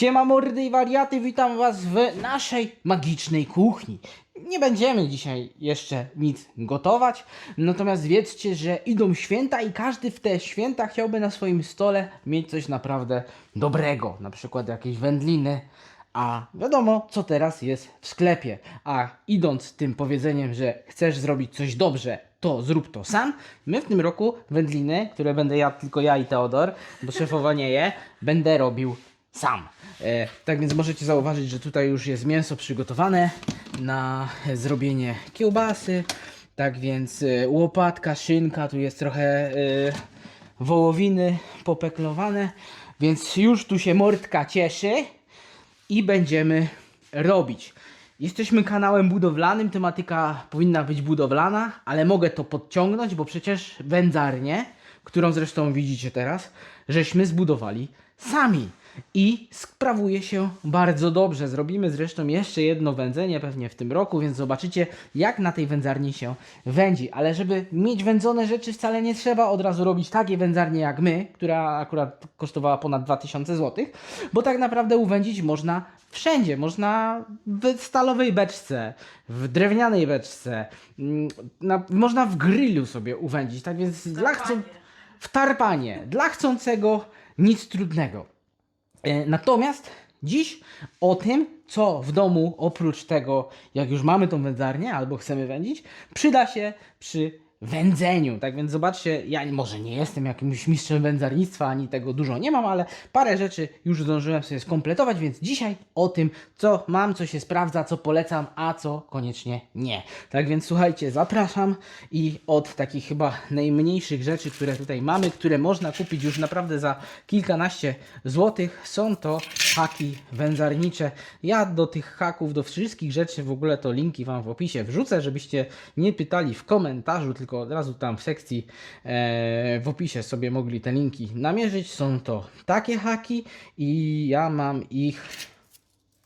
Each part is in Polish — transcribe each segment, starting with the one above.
Siema mordy i wariaty, witam was w naszej magicznej kuchni. Nie będziemy dzisiaj jeszcze nic gotować, natomiast wiedzcie, że idą święta i każdy w te święta chciałby na swoim stole mieć coś naprawdę dobrego, na przykład jakieś wędliny, a wiadomo, co teraz jest w sklepie. A idąc tym powiedzeniem, że chcesz zrobić coś dobrze, to zrób to sam. My w tym roku wędliny, które będę jadł tylko ja i Teodor, bo szefowa nie je, będę robił sam. E, tak więc możecie zauważyć, że tutaj już jest mięso przygotowane na zrobienie kiełbasy. Tak więc e, łopatka, szynka, tu jest trochę e, wołowiny popeklowane, więc już tu się mordka cieszy i będziemy robić. Jesteśmy kanałem budowlanym, tematyka powinna być budowlana, ale mogę to podciągnąć, bo przecież wędzarnię, którą zresztą widzicie teraz, żeśmy zbudowali sami. I sprawuje się bardzo dobrze. Zrobimy zresztą jeszcze jedno wędzenie pewnie w tym roku, więc zobaczycie jak na tej wędzarni się wędzi. Ale żeby mieć wędzone rzeczy wcale nie trzeba od razu robić takiej wędzarni jak my, która akurat kosztowała ponad 2000 zł, bo tak naprawdę uwędzić można wszędzie. Można w stalowej beczce, w drewnianej beczce, mm, na, można w grillu sobie uwędzić. Tak więc dla chcą, w tarpanie. Dla chcącego nic trudnego. E, Natomiast dziś o tym, co w domu oprócz tego, jak już mamy tą wędzarnię albo chcemy wędzić, przyda się przy wędzeniu. Tak więc zobaczcie, ja może nie jestem jakimś mistrzem wędzarnictwa, ani tego dużo nie mam, ale parę rzeczy już zdążyłem sobie skompletować, więc dzisiaj o tym, co mam, co się sprawdza, co polecam, a co koniecznie nie. Tak więc słuchajcie, zapraszam i od takich chyba najmniejszych rzeczy, które tutaj mamy, które można kupić już naprawdę za kilkanaście złotych, są to haki wędzarnicze. Ja do tych haków, do wszystkich rzeczy w ogóle to linki Wam w opisie wrzucę, żebyście nie pytali w komentarzu, tylko od razu tam w sekcji e, w opisie sobie mogli te linki namierzyć. Są to takie haki i ja mam ich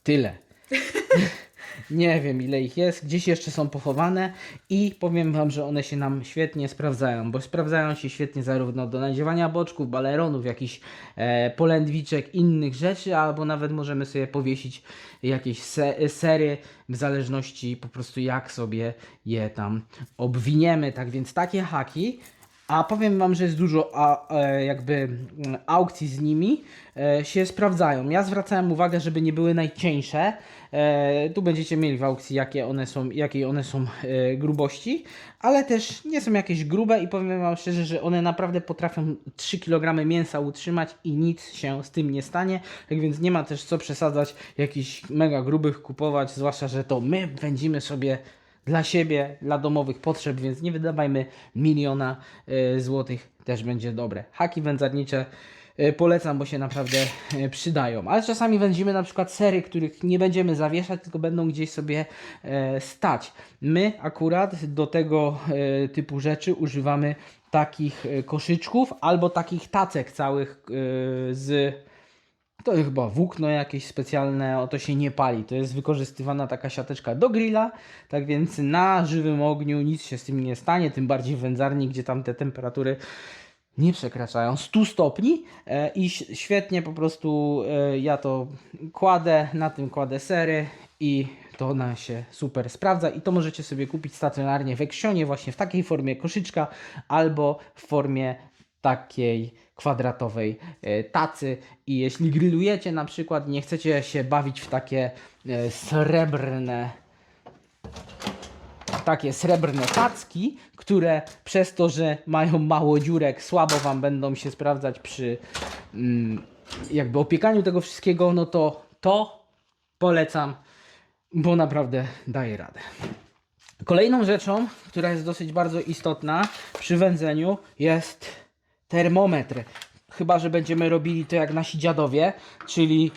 tyle. Nie wiem ile ich jest, gdzieś jeszcze są pochowane i powiem Wam, że one się nam świetnie sprawdzają, bo sprawdzają się świetnie zarówno do nadziewania boczków, baleronów, jakichś e, polędwiczek, innych rzeczy, albo nawet możemy sobie powiesić jakieś se sery w zależności po prostu jak sobie je tam obwiniemy. Tak więc takie haki a powiem Wam, że jest dużo a, e, jakby mm, aukcji z nimi e, się sprawdzają. Ja zwracałem uwagę, żeby nie były najcieńsze. E, tu będziecie mieli w aukcji, jakie one są, jakiej one są grubości, ale też nie są jakieś grube i powiem Wam szczerze, że one naprawdę potrafią 3 kg mięsa utrzymać i nic się z tym nie stanie. Tak więc nie ma też co przesadzać jakichś mega grubych kupować, zwłaszcza, że to my wędzimy sobie dla siebie, dla domowych potrzeb, więc nie wydawajmy miliona e, złotych, też będzie dobre. Haki wędzarnicze e, polecam, bo się naprawdę e, przydają. Ale czasami wędzimy na przykład sery, których nie będziemy zawieszać, tylko będą gdzieś sobie stać. My akurat do tego typu rzeczy używamy takich koszyczków albo takich tacek całych z to chyba włókno jakieś specjalne, o to się nie pali. To jest wykorzystywana taka siateczka do grilla, tak więc na żywym ogniu nic się z tym nie stanie, tym bardziej w wędzarni, gdzie tam te temperatury nie przekraczają 100 stopni e, i świetnie po prostu e, ja to kładę, na tym kładę sery i to ona się super sprawdza i to możecie sobie kupić stacjonarnie w Eksionie właśnie w takiej formie koszyczka albo w formie takiej kwadratowej e, tacy i jeśli grillujecie na przykład nie chcecie się bawić w takie e, srebrne takie srebrne tacki, które przez to, że mają mało dziurek, słabo Wam będą się sprawdzać przy mm, jakby opiekaniu tego wszystkiego, no to to polecam, bo naprawdę daje radę. Kolejną rzeczą, która jest dosyć bardzo istotna przy wędzeniu jest termometr. Chyba, że będziemy robili to jak nasi dziadowie, czyli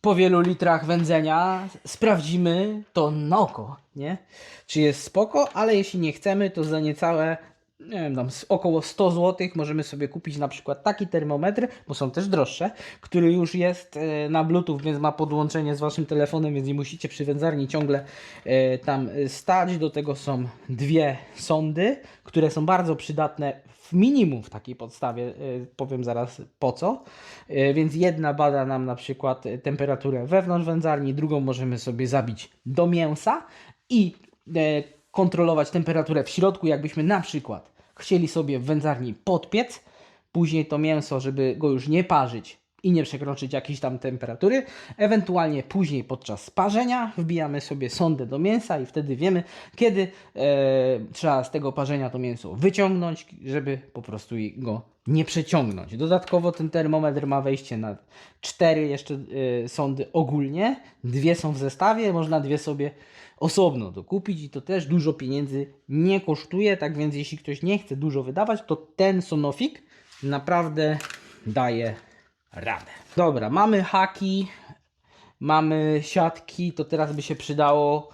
po wielu litrach wędzenia sprawdzimy to na oko, nie? Czy jest spoko, ale jeśli nie chcemy, to za niecałe nie wiem, tam około 100 zł możemy sobie kupić na przykład taki termometr, bo są też droższe, który już jest e, na Bluetooth, więc ma podłączenie z waszym telefonem, więc nie musicie przy wędzarni ciągle e, tam e, stać. Do tego są dwie sondy, które są bardzo przydatne w minimum w takiej podstawie, powiem zaraz po co. Więc jedna bada nam na przykład temperaturę wewnątrz wędzarni, drugą możemy sobie zabić do mięsa i kontrolować temperaturę w środku, jakbyśmy na przykład chcieli sobie w wędzarni podpiec, później to mięso, żeby go już nie parzyć i nie przekroczyć jakiejś tam temperatury, ewentualnie później podczas parzenia wbijamy sobie sondę do mięsa i wtedy wiemy, kiedy e, trzeba z tego parzenia to mięso wyciągnąć, żeby po prostu go nie przeciągnąć. Dodatkowo ten termometr ma wejście na cztery jeszcze e, sondy ogólnie, dwie są w zestawie, można dwie sobie osobno dokupić i to też dużo pieniędzy nie kosztuje, tak więc jeśli ktoś nie chce dużo wydawać, to ten Sonofik naprawdę daje radę. Dobra, mamy haki, mamy siatki, to teraz by się przydało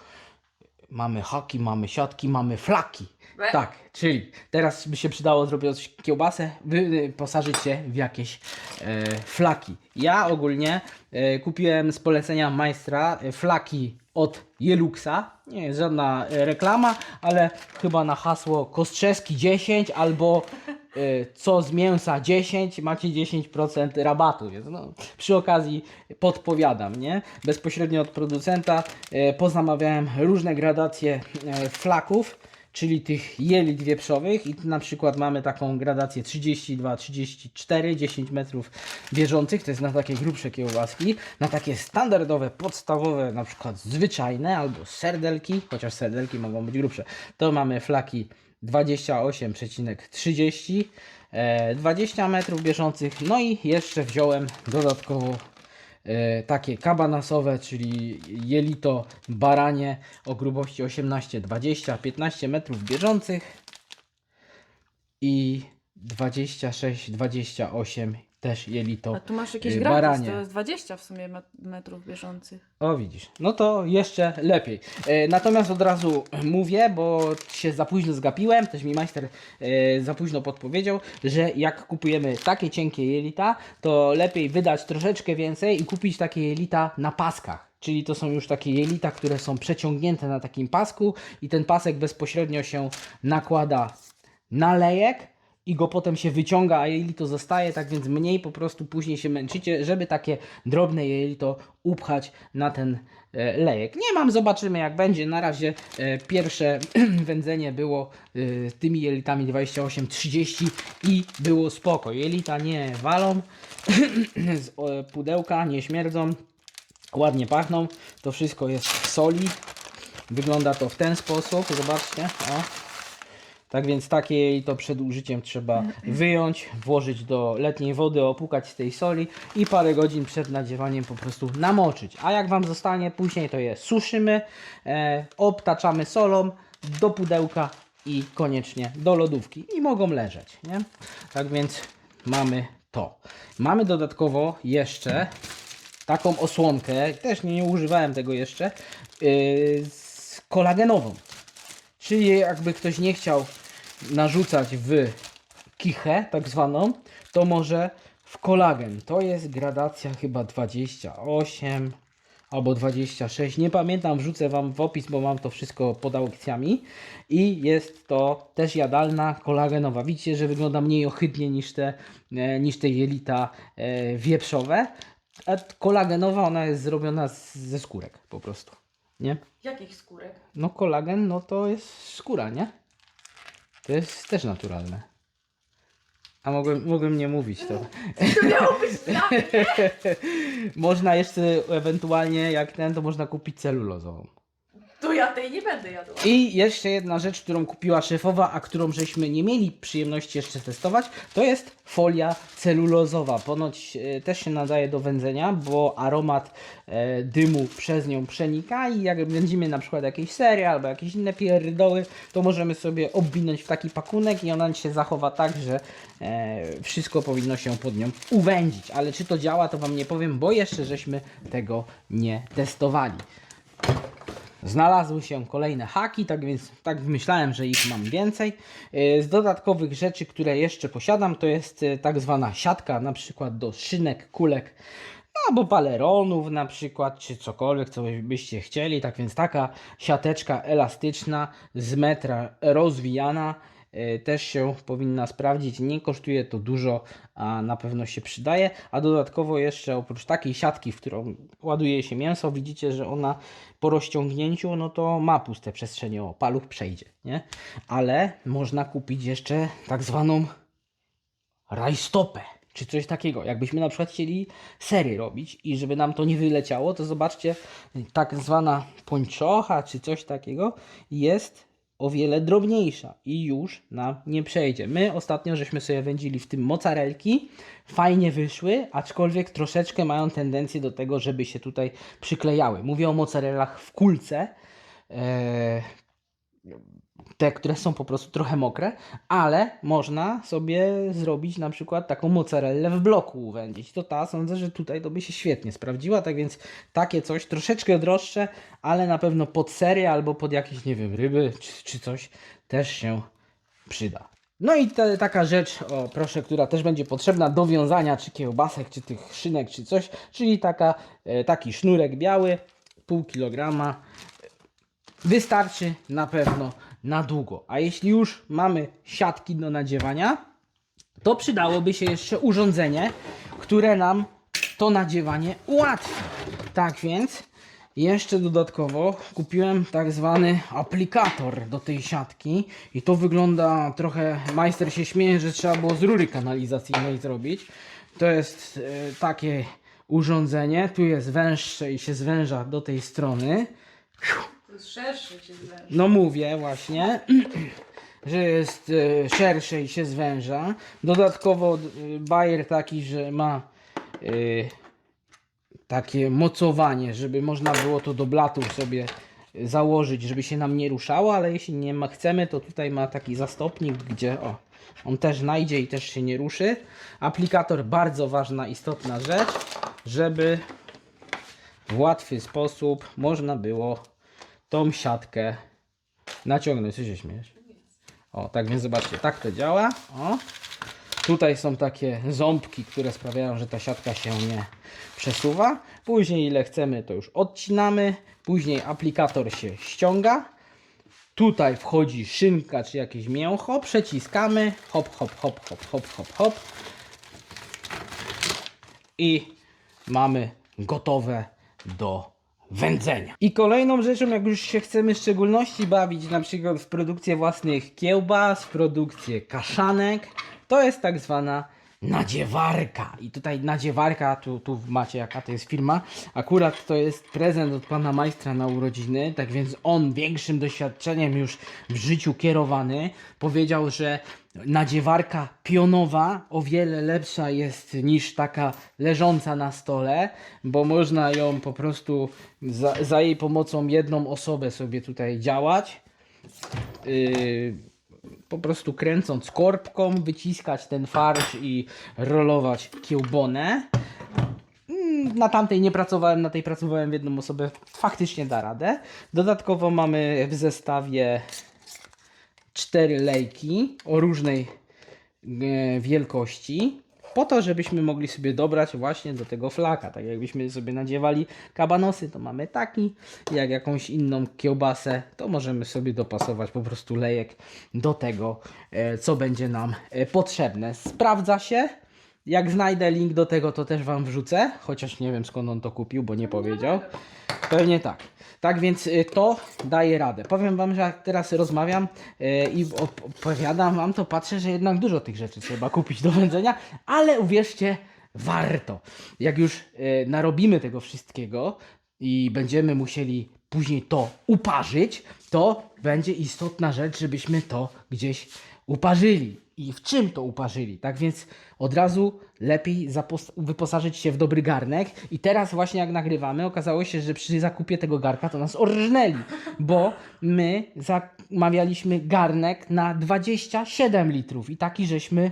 mamy haki, mamy siatki, mamy flaki. Tak, czyli teraz by się przydało zrobić kiełbasę, wyposażyć się w jakieś e, flaki. Ja ogólnie e, kupiłem z polecenia majstra e, flaki od Jeluxa. Nie jest żadna e, reklama, ale chyba na hasło Kostrzewski 10 albo e, co z mięsa 10 macie 10% rabatu. Więc no, przy okazji podpowiadam, nie? Bezpośrednio od producenta e, pozamawiałem różne gradacje flaków czyli tych jelit wieprzowych i na przykład mamy taką gradację 32, 34, 10 metrów bieżących, to jest na takie grubsze kiełbaski, na takie standardowe, podstawowe, na przykład zwyczajne albo serdelki, chociaż serdelki mogą być grubsze, to mamy flaki 28,30 e, 20 metrów bieżących, no i jeszcze wziąłem dodatkowo e, takie kabanasowe, czyli jelito baranie o grubości 18, 20, 15 metrów bieżących i 26, 28 też jelito A tu masz jakieś y, gratis, baranie. to jest 20 w sumie met- metrów bieżących. O widzisz, no to jeszcze lepiej. E, natomiast od razu mówię, bo się za późno zgapiłem, też mi majster e, za późno podpowiedział, że jak kupujemy takie cienkie jelita, to lepiej wydać troszeczkę więcej i kupić takie jelita na paskach. Czyli to są już takie jelita, które są przeciągnięte na takim pasku i ten pasek bezpośrednio się nakłada na lejek i go potem się wyciąga, a jelito zostaje, tak więc mniej po prostu później się męczycie, żeby takie drobne jelito upchać na ten e, lejek. Nie mam, zobaczymy jak będzie. Na razie e, pierwsze wędzenie było e, tymi jelitami 28-30 i było spoko. Jelita nie walą z pudełka, nie śmierdzą, ładnie pachną. To wszystko jest w soli. Wygląda to w ten sposób, zobaczcie. O. Tak więc takie i to przed użyciem trzeba wyjąć, włożyć do letniej wody, opłukać z tej soli i parę godzin przed nadziewaniem po prostu namoczyć. A jak Wam zostanie później, to je suszymy, e, obtaczamy solą do pudełka i koniecznie do lodówki i mogą leżeć. Nie? Tak więc mamy to. Mamy dodatkowo jeszcze taką osłonkę, też nie używałem tego jeszcze, yy, z kolagenową. Czyli jakby ktoś nie chciał narzucać w kichę, tak zwaną, to może w kolagen. To jest gradacja chyba 28 albo 26. Nie pamiętam, wrzucę Wam w opis, bo mam to wszystko pod aukcjami. I jest to też jadalna kolagenowa. Widzicie, że wygląda mniej ohydnie niż te, e, niż te jelita e, wieprzowe. Kolagenowa ona jest zrobiona ze skórek po prostu. Nie? Jakich skórek? No kolagen, no to jest skóra, nie? To jest też naturalne. A mogłem, mogłem nie mówić to. To miało być dla Można jeszcze ewentualnie, jak ten, to można kupić celulozową. To ja tej nie będę jadła. I jeszcze jedna rzecz, którą kupiła szefowa, a którą żeśmy nie mieli przyjemności jeszcze testować, to jest folia celulozowa. Ponoć e, też się nadaje do wędzenia, bo aromat e, dymu przez nią przenika i jak będziemy na przykład jakieś serie albo jakieś inne pierdoły, to możemy sobie obwinąć w taki pakunek i ona się zachowa tak, że e, wszystko powinno się pod nią uwędzić. Ale czy to działa, to Wam nie powiem, bo jeszcze żeśmy tego nie testowali. Znalazły się kolejne haki, tak więc tak myślałem, że ich mam więcej. E, Z dodatkowych rzeczy, które jeszcze posiadam, to jest e, tak zwana siatka, na przykład do szynek, kulek, albo baleronów na przykład, czy cokolwiek, co byście chcieli. Tak więc taka siateczka elastyczna z metra rozwijana też się powinna sprawdzić. Nie kosztuje to dużo, a na pewno się przydaje. A dodatkowo jeszcze oprócz takiej siatki, w którą ładuje się mięso, widzicie, że ona po rozciągnięciu, no to ma puste przestrzenie, o, paluch przejdzie, nie? Ale można kupić jeszcze tak zwaną rajstopę, czy coś takiego. Jakbyśmy na przykład chcieli sery robić i żeby nam to nie wyleciało, to zobaczcie, tak zwana pończocha, czy coś takiego jest o wiele drobniejsza i już nam nie przejdzie. My ostatnio żeśmy sobie wędzili w tym mozzarelki, fajnie wyszły, aczkolwiek troszeczkę mają tendencję do tego, żeby się tutaj przyklejały. Mówię o mozzarellach w kulce, eee, te, które są po prostu trochę mokre, ale można sobie zrobić na przykład taką mozzarellę w bloku uwędzić. To ta sądzę, że tutaj to by się świetnie sprawdziła, tak więc takie coś troszeczkę droższe, ale na pewno pod serię albo pod jakieś, nie wiem, ryby czy, czy coś też się przyda. No i te, taka rzecz, o proszę, która też będzie potrzebna do wiązania czy kiełbasek, czy tych szynek, czy coś, czyli taka, e, taki sznurek biały, pół kilograma, wystarczy na pewno na długo. A jeśli już mamy siatki do nadziewania, to przydałoby się jeszcze urządzenie, które nam to nadziewanie ułatwi. Tak więc jeszcze dodatkowo kupiłem tak zwany aplikator do tej siatki i to wygląda trochę, majster się śmieje, że trzeba było z rury kanalizacyjnej zrobić. To jest e, takie urządzenie, tu jest węższe i się zwęża do tej strony. To jest szerszy się zwęży. No mówię właśnie, że jest e, szersze i się zwęża. Dodatkowo e, bajer taki, że ma e, takie mocowanie, żeby można było to do blatów sobie założyć, żeby się nam nie ruszało, ale jeśli nie ma, chcemy, to tutaj ma taki zastopnik, gdzie o, on też najdzie i też się nie ruszy. Aplikator bardzo ważna, istotna rzecz, żeby w łatwy sposób można było tą siatkę naciągnąć. Co się śmiesz? O, tak więc zobaczcie, tak to działa. O. Tutaj są takie ząbki, które sprawiają, że ta siatka się nie przesuwa. Później ile chcemy, to już odcinamy. Później aplikator się ściąga. Tutaj wchodzi szynka czy jakieś mięcho, przeciskamy, hop, hop, hop, hop, hop, hop, hop. I mamy gotowe do wędzenia. I kolejną rzeczą, jak już się chcemy w szczególności bawić, na przykład w produkcję własnych kiełbas, w produkcję kaszanek, to jest tak zwana nadziewarka. I tutaj nadziewarka, tu, tu macie jaka to jest firma. Akurat to jest prezent od pana majstra na urodziny, tak więc on większym doświadczeniem już w życiu kierowany powiedział, że nadziewarka pionowa o wiele lepsza jest niż taka leżąca na stole, bo można ją po prostu za, za jej pomocą jedną osobę sobie tutaj działać. Yy, po prostu kręcąc korbką, wyciskać ten farsz i rolować kiełbonę. Mm, Na tamtej nie pracowałem, na tej pracowałem w jedną osobę. Faktycznie da radę. Dodatkowo mamy w zestawie cztery lejki o różnej e, wielkości. Po to, żebyśmy mogli sobie dobrać właśnie do tego flaka. Tak jakbyśmy sobie nadziewali kabanosy, to mamy taki. Jak jakąś inną kiełbasę, to możemy sobie dopasować po prostu lejek do tego, e, co będzie nam e, potrzebne. Sprawdza się. Jak znajdę link do tego, to też Wam wrzucę. Chociaż nie wiem skąd on to kupił, bo nie powiedział. Pewnie tak. Tak więc y, to daje radę. Powiem Wam, że jak teraz rozmawiam y, i op- opowiadam Wam, to patrzę, że jednak dużo tych rzeczy trzeba kupić do wędzenia, ale uwierzcie, warto. Jak już y, narobimy tego wszystkiego i będziemy musieli później to uparzyć, to będzie istotna rzecz, żebyśmy to gdzieś uparzyli. I w czym to uparzyli? Tak więc od razu lepiej wyposażyć się w dobry garnek. I teraz właśnie jak nagrywamy, okazało się, że przy zakupie tego garka to nas orżnęli, bo my zamawialiśmy garnek na 27 litrów i taki żeśmy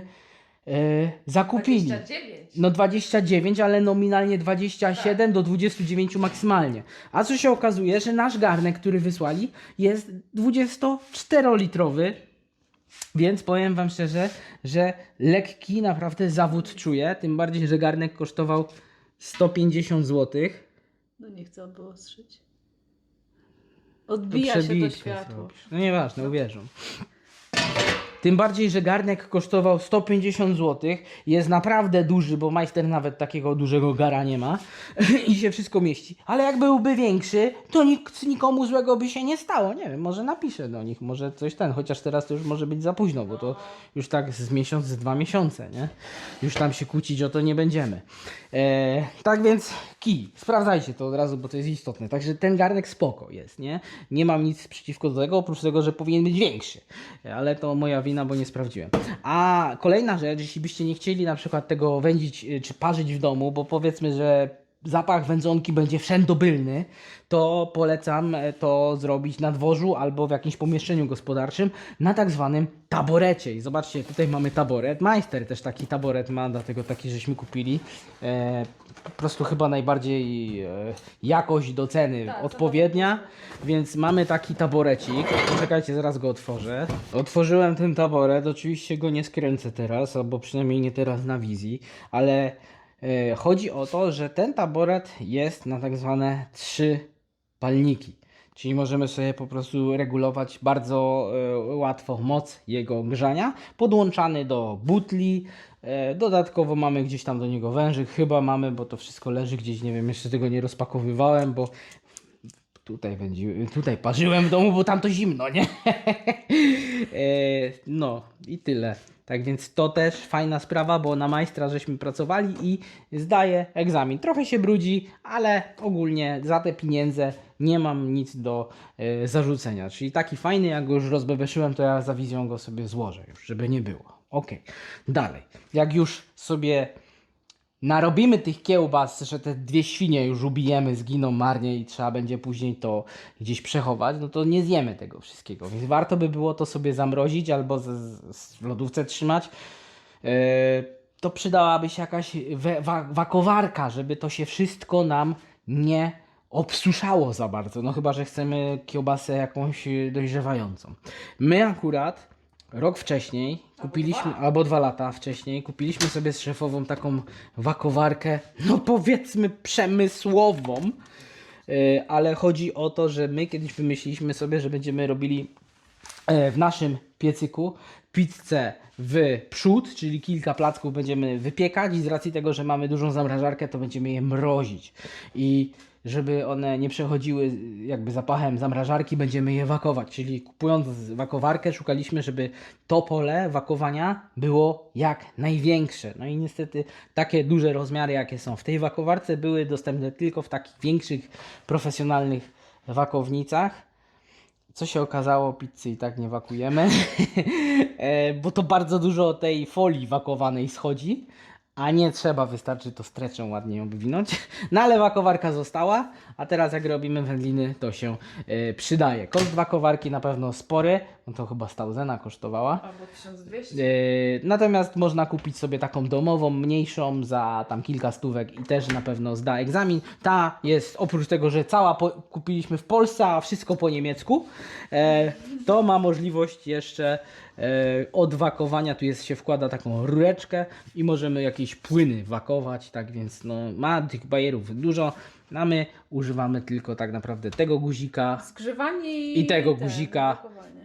e, zakupili. 29. No 29, ale nominalnie 27 do 29 maksymalnie. A co się okazuje, że nasz garnek, który wysłali, jest 24-litrowy. Więc powiem wam szczerze, że lekki naprawdę zawód czuję. Tym bardziej, że garnek kosztował 150 zł. No nie chcę obostrzeć. Odbija się to światło. No nieważne, uwierzą. Tym bardziej, że garnek kosztował 150 zł. Jest naprawdę duży, bo majster nawet takiego dużego gara nie ma. I się wszystko mieści. Ale jak byłby większy, to nikt, nikomu złego by się nie stało. Nie wiem, może napiszę do nich, może coś ten. Chociaż teraz to już może być za późno, bo to już tak z miesiąc, z dwa miesiące, nie? Już tam się kłócić o to nie będziemy. E, tak więc kij, sprawdzajcie to od razu, bo to jest istotne. Także ten garnek spoko jest, nie? Nie mam nic przeciwko do tego, oprócz tego, że powinien być większy. Ale to moja wina, bo nie sprawdziłem. A kolejna rzecz, jeśli byście nie chcieli na przykład tego wędzić y, czy parzyć w domu, bo powiedzmy, że zapach wędzonki będzie wszędobylny, to polecam e, to zrobić na dworzu albo w jakimś pomieszczeniu gospodarczym na tak zwanym taborecie. I zobaczcie, tutaj mamy taboret. Majster też taki taboret ma, dlatego taki żeśmy kupili. E, po prostu chyba najbardziej e, jakość do ceny Tak, odpowiednia, więc mamy taki taborecik. Poczekajcie, zaraz go otworzę. Otworzyłem ten taboret, oczywiście go nie skręcę teraz, albo przynajmniej nie teraz na wizji, ale chodzi o to, że ten taboret jest na tak zwane trzy palniki. Czyli możemy sobie po prostu regulować bardzo e, łatwo moc jego grzania. Podłączany do butli. E, dodatkowo mamy gdzieś tam do niego wężyk. Chyba mamy, bo to wszystko leży gdzieś. Nie wiem, jeszcze tego nie rozpakowywałem, bo tutaj, wędzi, tutaj parzyłem w domu, bo tam to zimno, nie? e, no i tyle. Tak więc to też fajna sprawa, bo na majstra żeśmy pracowali i zdaję egzamin. Trochę się brudzi, ale ogólnie za te pieniądze nie mam nic do e, zarzucenia. Czyli taki fajny, jak go już rozbebeszyłem, to ja za wizją go sobie złożę już, żeby nie było. Ok, dalej. Jak już sobie narobimy tych kiełbas, że te dwie świnie już ubijemy, zginą marnie i trzeba będzie później to gdzieś przechować, no to nie zjemy tego wszystkiego. Więc warto by było to sobie zamrozić albo w lodówce trzymać. Yy, to przydałaby się jakaś wa, wakowarka, żeby to się wszystko nam nie obsuszało za bardzo. No chyba, że chcemy kiełbasę jakąś dojrzewającą. My akurat rok wcześniej kupiliśmy, albo dwa lata wcześniej, kupiliśmy sobie z szefową taką wakowarkę, no powiedzmy przemysłową, Yy, ale chodzi o to, że my kiedyś wymyśliliśmy sobie, że będziemy robili e, w naszym piecyku pizzę w przód, czyli kilka placków będziemy wypiekać i z racji tego, że mamy dużą zamrażarkę, to będziemy je mrozić. I żeby one nie przechodziły jakby zapachem zamrażarki, będziemy je wakować. Czyli kupując wakowarkę, szukaliśmy, żeby to pole wakowania było jak największe. No i niestety takie duże rozmiary, jakie są w tej wakowarce, były dostępne tylko w takich większych, profesjonalnych wakownicach. Co się okazało, pizzy i tak nie wakujemy, e, bo to bardzo dużo tej folii wakowanej schodzi, a nie trzeba, wystarczy to streczem ładnie ją wywinąć. No ale wakowarka została, a teraz jak robimy wędliny, to się e, przydaje. Koszt wakowarki na pewno spory, no to chyba Stauzena kosztowała. Albo 1200. Yy, natomiast można kupić sobie taką domową, mniejszą za tam kilka stówek i też na pewno zda egzamin. Ta jest oprócz tego, że cała po, kupiliśmy w Polsce, a wszystko po niemiecku, e, to ma możliwość jeszcze e, od wakowania. Tu jest, się wkłada taką rureczkę i możemy jakieś płyny wakować, tak więc no, ma tych bajerów dużo. A my używamy tylko tak naprawdę tego guzika Skrzywanie i, i tego ten, guzika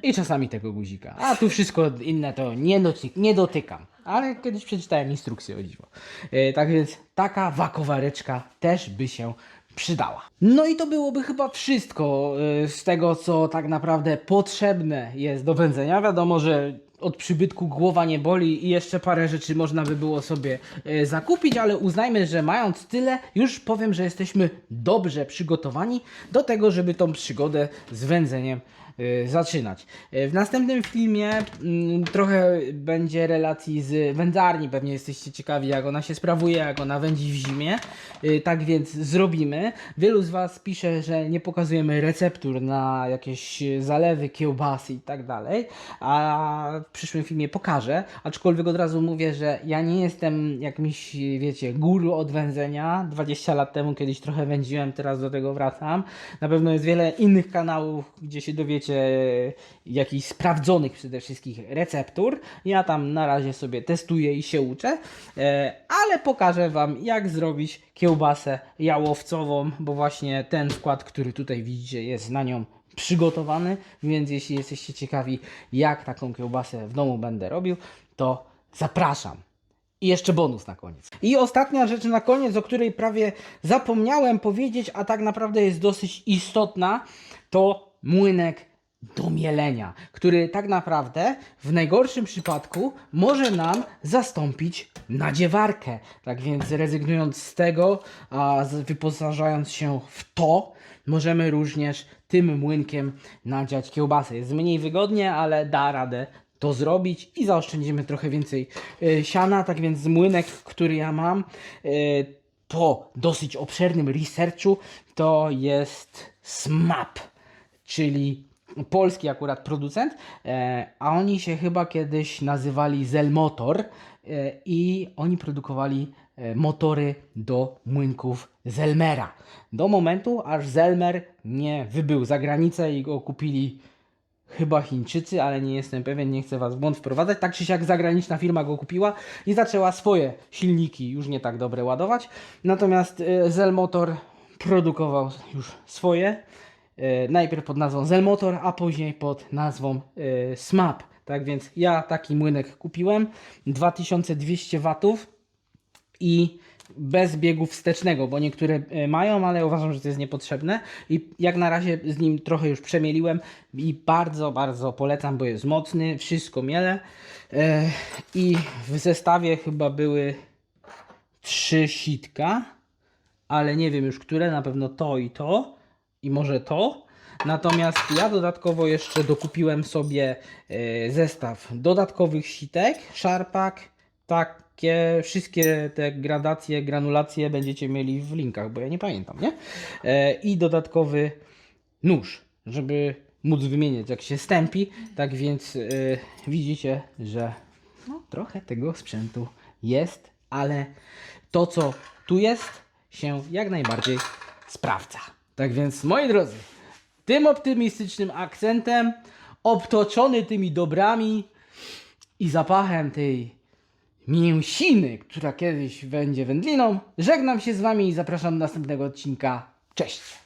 i czasami tego guzika. A tu wszystko inne to nie, doty nie dotykam. Ale kiedyś przeczytałem instrukcję o dziwo. E, tak więc taka wakowareczka też by się przydała. No i to byłoby chyba wszystko e, z tego, co tak naprawdę potrzebne jest do wędzenia. Wiadomo, że od przybytku głowa nie boli i jeszcze parę rzeczy można by było sobie e, zakupić, ale uznajmy, że mając tyle, już powiem, że jesteśmy dobrze przygotowani do tego, żeby tą przygodę z wędzeniem zaczynać. Y, w następnym filmie mm, trochę będzie relacji z wędzarni. Pewnie jesteście ciekawi, jak ona się sprawuje, jak ona wędzi w zimie. Y, tak więc zrobimy. Wielu z Was pisze, że nie pokazujemy receptur na jakieś y, zalewy, kiełbasy i tak dalej. A w przyszłym filmie pokażę. Aczkolwiek od razu mówię, że ja nie jestem jakimś, wiecie, guru od wędzenia. 20 lat temu kiedyś trochę wędziłem, teraz do tego wracam. Na pewno jest wiele innych kanałów, gdzie się dowiecie e, jakichś sprawdzonych przede wszystkim receptur. Ja tam na razie sobie testuję i się uczę, e, ale pokażę Wam, jak zrobić kiełbasę jałowcową, bo właśnie ten skład, który tutaj widzicie, jest na nią przygotowany, więc jeśli jesteście ciekawi, jak taką kiełbasę w domu będę robił, to zapraszam. I jeszcze bonus na koniec. I ostatnia rzecz na koniec, o której prawie zapomniałem powiedzieć, a tak naprawdę jest dosyć istotna, to młynek do mielenia, który tak naprawdę w najgorszym przypadku może nam zastąpić nadziewarkę. Tak więc rezygnując z tego, a wyposażając się w to, możemy również tym młynkiem nadziać kiełbasę. Jest mniej wygodnie, ale da radę to zrobić i zaoszczędzimy trochę więcej y, siana. Tak więc młynek, który ja mam y, po dosyć obszernym researchu, to jest SMAP, czyli polski akurat producent, e, a oni się chyba kiedyś nazywali Zelmotor e, i oni produkowali e, motory do młynków Zelmera. Do momentu, aż Zelmer nie wybył za granicę i go kupili chyba Chińczycy, ale nie jestem pewien, nie chcę Was w błąd wprowadzać. Tak czy siak zagraniczna firma go kupiła i zaczęła swoje silniki już nie tak dobre ładować. Natomiast Zelmotor produkował już swoje. E, najpierw pod nazwą Zelmotor, a później pod nazwą e, SMAP. Tak więc ja taki młynek kupiłem. 2200 watów i bez biegu wstecznego, bo niektóre e, mają, ale uważam, że to jest niepotrzebne. I jak na razie z nim trochę już przemieliłem i bardzo, bardzo polecam, bo jest mocny, wszystko miele. I w zestawie chyba były trzy sitka, ale nie wiem już które, na pewno to i to i może to. Natomiast ja dodatkowo jeszcze dokupiłem sobie e, zestaw dodatkowych sitek, szarpak, takie wszystkie te gradacje, granulacje będziecie mieli w linkach, bo ja nie pamiętam, nie? E, I dodatkowy nóż, żeby móc wymieniać jak się stępi. Tak więc e, widzicie, że no, trochę tego sprzętu jest, ale to co tu jest się jak najbardziej sprawdza. Tak więc moi drodzy, tym optymistycznym akcentem, obtoczony tymi dobrami i zapachem tej mięsiny, która kiedyś będzie wędliną, żegnam się z wami i zapraszam do następnego odcinka. Cześć!